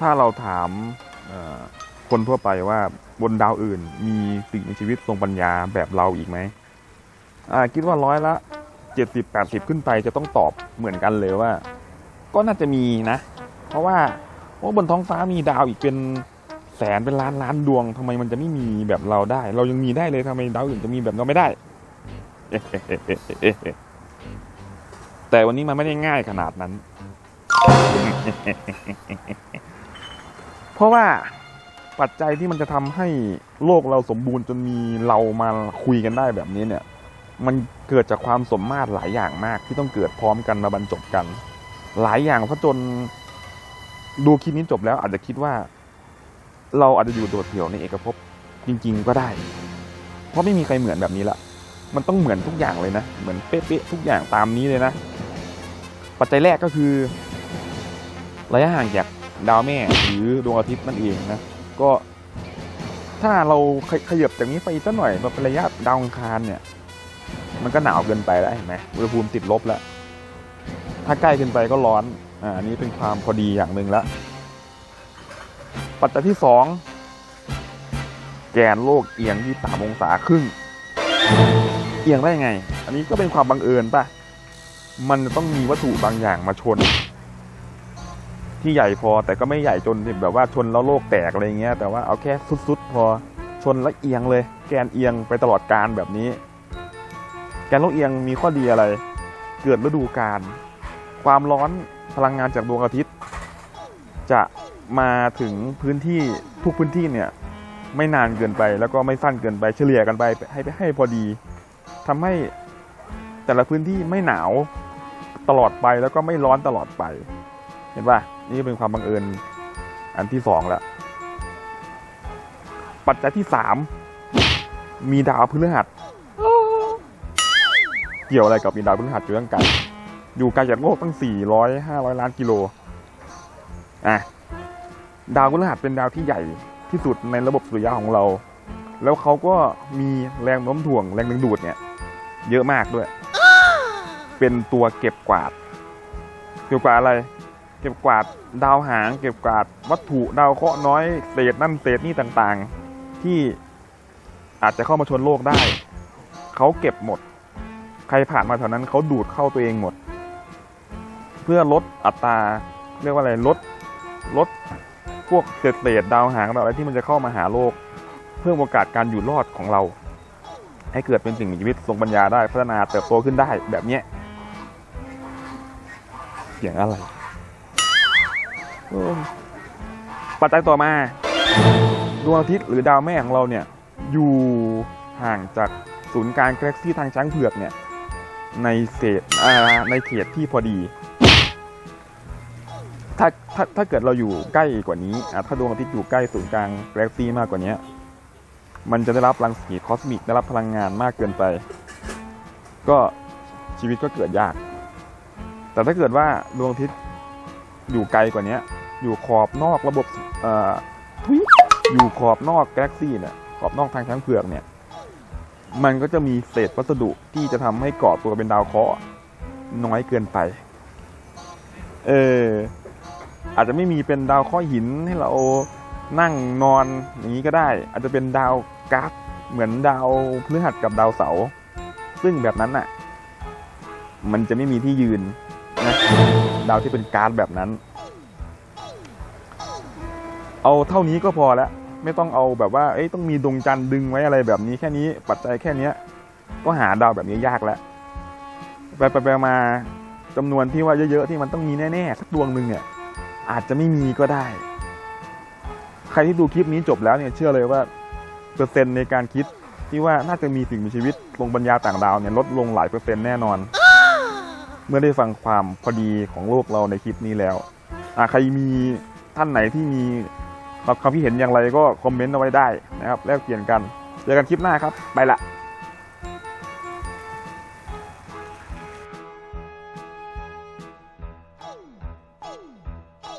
ถ้าเราถามคนทั่วไปว่าบนดาวอื่น มีสิ่งมีชีวิตทรงปัญญาแบบเราอีกไหมคิดว่าร้อยละเจ็ดสิบแปดสิบขึ้นไปจะต้องตอบเหมือนกันเลยว่า ก็น่าจะมีนะ เพราะว่าว่าบนท้องฟ้ามีดาวอีกเป็นแสนเป็นล้านล้านดวงทำไมมันจะไม่มีแบบเราได้ เรายังมีได้เลยทำไมดาวอื่นจะมีแบบเราไม่ได้ แต่วันนี้มันไม่ได้ง่ายขนาดนั้น เพราะว่าปัจจัยที่มันจะทำให้โลกเราสมบูรณ์จนมีเรามาคุยกันได้แบบนี้เนี่ย มันเกิดจากความสมมาตรหลายอย่างมากที่ต้องเกิดพร้อมกันมาบรรจบกัน หลายอย่างเพราะจนดูคลิปนี้จบแล้วอาจจะคิดว่า เราอาจจะอยู่โดดเดี่ยวในเอกภพจริง ๆ ก็ได้ เพราะไม่มีใครเหมือนแบบนี้ละมันต้องเหมือนทุกอย่างเลยนะ เหมือนเป๊ะๆทุกอย่างตามนี้เลยนะ ปัจจัยแรกก็คือ ระยะห่างจาก ดาวแม่หรือดวงอาทิตย์นั่นเองนะก็ถ้าเราขขยับจากนี้ไปสักหน่อยมาเป็นระยะดาวอังคารเนี่ย มันก็หนาวเกินไปแล้วเห็นไหมอุณหภูมิติดลบแล้ว ถ้าใกล้ขึ้นไปก็ร้อนอ่าอันนี้เป็นความพอดีอย่างหนึ่งล้วปัจจัยที่สองแกนโลกเอียงที่สามองศาครึ่งเอียงได้ไง อันนี้ก็เป็นความบังเอิญป่ะ มันต้องมีวัตถุบางอย่างมาชน ที่ใหญ่พอแต่ก็ไม่ใหญ่จนแบบว่าชนแล้วโลกแตกอะไรเงี้ยแต่ว่าเอาแค่สุดๆ พอชนแล้วเอียงเลย แกนเอียงไปตลอดการแบบนี้ แกนโลกเอียงมีข้อดีอะไร เกิดฤดูกาลความร้อนพลังงานจากดวงอาทิตย์ จะมาถึงพื้นที่ทุกพื้นที่เนี่ยไม่นานเกินไปแล้วก็ไม่สั้นเกินไปเฉลี่ยกันไปให้ให้พอดีทำให้แต่ละพื้นที่ไม่หนาวตลอดไปแล้วก็ไม่ร้อนตลอดไป เห็นป่ะนี่เป็นความบังเอิญอันที่สองแล้วปัจจัยที่สามมีดาวพฤหัสเกี่ยวอะไรกับมีดาวพฤหัสอยู่ตั้งไกลอยู่ไกลจากโลกตั้งสี่ร้อยห้าร้อยล้านกิโลอะดาวพฤหัสเป็นดาวที่ใหญ่ที่สุดในระบบสุริยะของเรา แล้วเขาก็มีแรงโน้มถ่วงแรงดึงดูดเนี่ย เยอะมากด้วย เป็นตัวเก็บกวาด เก็บกวาดอะไร ก็บกวาดดาวหาง เก็บกวาดวัตถุดาวเคราะห์น้อยเศษนั่นเศษนี่ต่างๆ ที่อาจจะเข้ามาชนโลกได้ เขาเก็บหมด ใครผ่านมาแถวนั้นเขาดูดเข้าตัวเองหมด เพื่อลดอัตราเรียกว่าอะไรลดลดพวกเศษเศษดาวหางอะไรที่มันจะเข้ามาหาโลก เพิ่มโอกาสการอยู่รอดของเรา ให้เกิดเป็นสิ่งมีชีวิตทรงปัญญาได้พัฒนาเติบโตขึ้นได้แบบเนี้ยเสียงอะไร ปัจจัยต่อมาดวงอาทิตย์หรือดาวแม่ของเราเนี่ยอยู่ห่างจากศูนย์กลางกาแล็กซี่ทางช้างเผือกเนี่ยในเศษในเขตที่พอดีถ้าถ้าถ้าเกิดเราอยู่ใกล้กว่านี้ถ้าดวงอาทิตย์อยู่ใกล้ศูนย์กลางกาแล็กซี่มากกว่านี้มันจะได้รับรังสีคอสมิกได้รับพลังงานมากเกินไป ก็ชีวิตก็เกิดยาก แต่ถ้าเกิดว่าดวงอาทิตย์อยู่ไกลกว่านี้ อยู่ขอบนอกระบบออยู่ขอบนอกกาแล็กซี่เนี่ยขอบนอกทางช้างเผือกเนี่ย มันก็จะมีเศษวัสดุที่จะทำให้ก่อตัวเป็นดาวเคราะห์น้อยเกินไป เอออาจจะไม่มีเป็นดาวเคราะห์หินให้เรานั่งนอนอย่างนี้ก็ได้ อาจจะเป็นดาวก๊าซเหมือนดาวพฤหัสกับดาวเสาร์ซึ่งแบบนั้นน่ะ มันจะไม่มีที่ยืนนะดาวที่เป็นก๊าซแบบนั้น เอาเท่านี้ก็พอแล้วไม่ต้องเอาแบบว่าเอ้ยต้องมีดวงจันทร์ดึงไว้อะไรแบบนี้แค่นี้ปัจจัยแค่เนี้ย ก็หาดาวแบบนี้ยากแล้วไปไปไปมาจำนวนที่ว่าเยอะๆที่มันต้องมีแน่ๆสักดวงหนึ่งเนี่ย อาจจะไม่มีก็ได้ ใครที่ดูคลิปนี้จบแล้วเนี่ยเชื่อเลยว่าเปอร์เซ็นต์ในการคิดที่ว่าน่าจะมีสิ่งมีชีวิตลงปัญญาต่างดาวเนี่ยลดลงหลายเปอร์เซ็นต์แน่นอน เมื่อได้ฟังความพอดีของโลกเราในคลิปนี้แล้วอใครมีท่านไหนที่มี ความคิดเห็นอย่างไรก็คอมเมนต์เอาไว้ได้นะครับแลกเปลี่ยนกันเจอกันคลิปหน้าครับ ไปละ